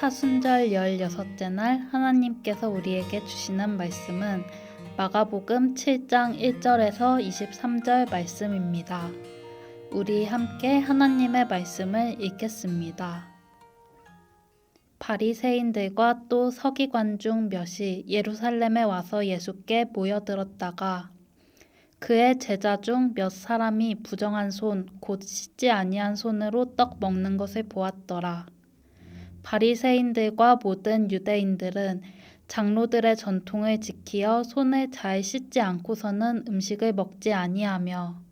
사순절 16째 날 하나님께서 우리에게 주시는 말씀은 마가복음 7장 1절에서 23절 말씀입니다. 우리 함께 하나님의 말씀을 읽겠습니다. 바리새인들과 또 서기관 중 몇이 예루살렘에 와서 예수께 모여들었다가 그의 제자 중 몇 사람이 부정한 손 곧 씻지 아니한 손으로 떡 먹는 것을 보았더라. 바리새인들과 모든 유대인들은 장로들의 전통을 지키어 손을 잘 씻지 않고서는 음식을 먹지 아니하며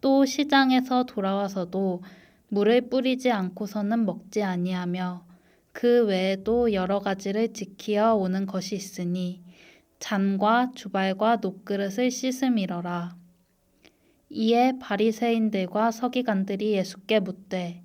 또 시장에서 돌아와서도 물을 뿌리지 않고서는 먹지 아니하며 그 외에도 여러 가지를 지키어 오는 것이 있으니 잔과 주발과 녹그릇을 씻음이러라. 이에 바리새인들과 서기관들이 예수께 묻되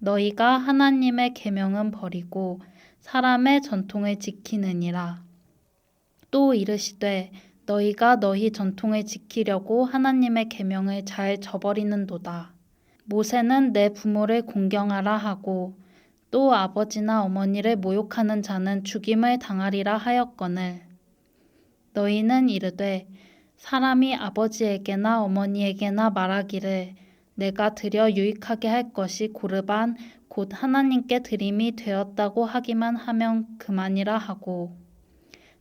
너희가 하나님의 계명은 버리고 사람의 전통을 지키느니라. 또 이르시되 너희가 너희 전통을 지키려고 하나님의 계명을 잘 저버리는도다. 모세는 내 부모를 공경하라 하고 또 아버지나 어머니를 모욕하는 자는 죽임을 당하리라 하였거늘 너희는 이르되 사람이 아버지에게나 어머니에게나 말하기를 내가 드려 유익하게 할 것이 고르반 곧 하나님께 드림이 되었다고 하기만 하면 그만이라 하고.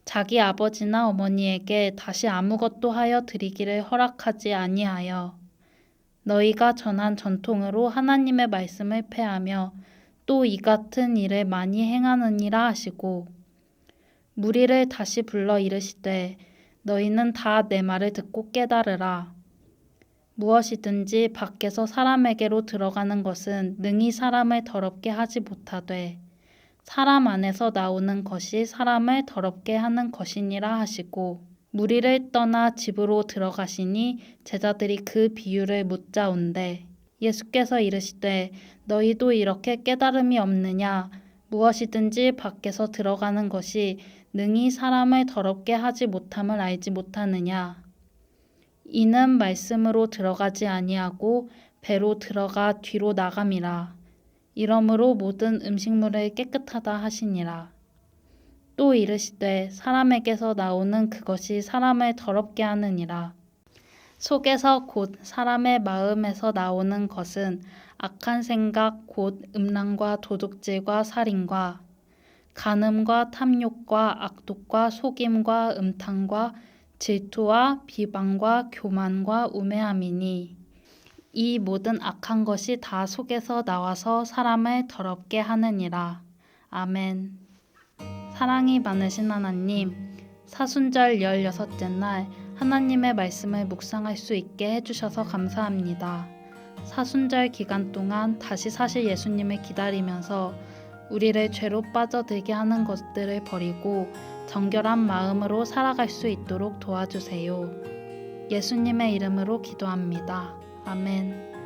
자기 아버지나 어머니에게 다시 아무것도 하여 드리기를 허락하지 아니하여 너희가 전한 전통으로 하나님의 말씀을 폐하며 또 이 같은 일을 많이 행하느니라 하시고. 무리를 다시 불러 이르시되 너희는 다 내 말을 듣고 깨달으라 무엇이든지 밖에서 사람에게로 들어가는 것은 능히 사람을 더럽게 하지 못하되 사람 안에서 나오는 것이 사람을 더럽게 하는 것이니라 하시고 무리를 떠나 집으로 들어가시니 제자들이 그 비유를 묻자온대 예수께서 이르시되 너희도 이렇게 깨달음이 없느냐? 무엇이든지 밖에서 들어가는 것이 능히 사람을 더럽게 하지 못함을 알지 못하느냐 이는 말씀으로 들어가지 아니하고 배로 들어가 뒤로 나감이라. 이러므로 모든 음식물을 깨끗하다 하시니라. 또 이르시되 사람에게서 나오는 그것이 사람을 더럽게 하느니라. 속에서 곧 사람의 마음에서 나오는 것은 악한 생각 곧 음란과 도둑질과 살인과 간음과 탐욕과 악독과 속임과 음탕과 질투와 비방과 교만과 우매함이니 이 모든 악한 것이 다 속에서 나와서 사람을 더럽게 하느니라. 아멘. 사랑이 많으신 하나님, 사순절 16째 날 하나님의 말씀을 묵상할 수 있게 해주셔서 감사합니다. 사순절 기간 동안 다시 사실 예수님을 기다리면서 우리를 죄로 빠져들게 하는 것들을 버리고 정결한 마음으로 살아갈 수 있도록 도와주세요. 예수님의 이름으로 기도합니다. 아멘.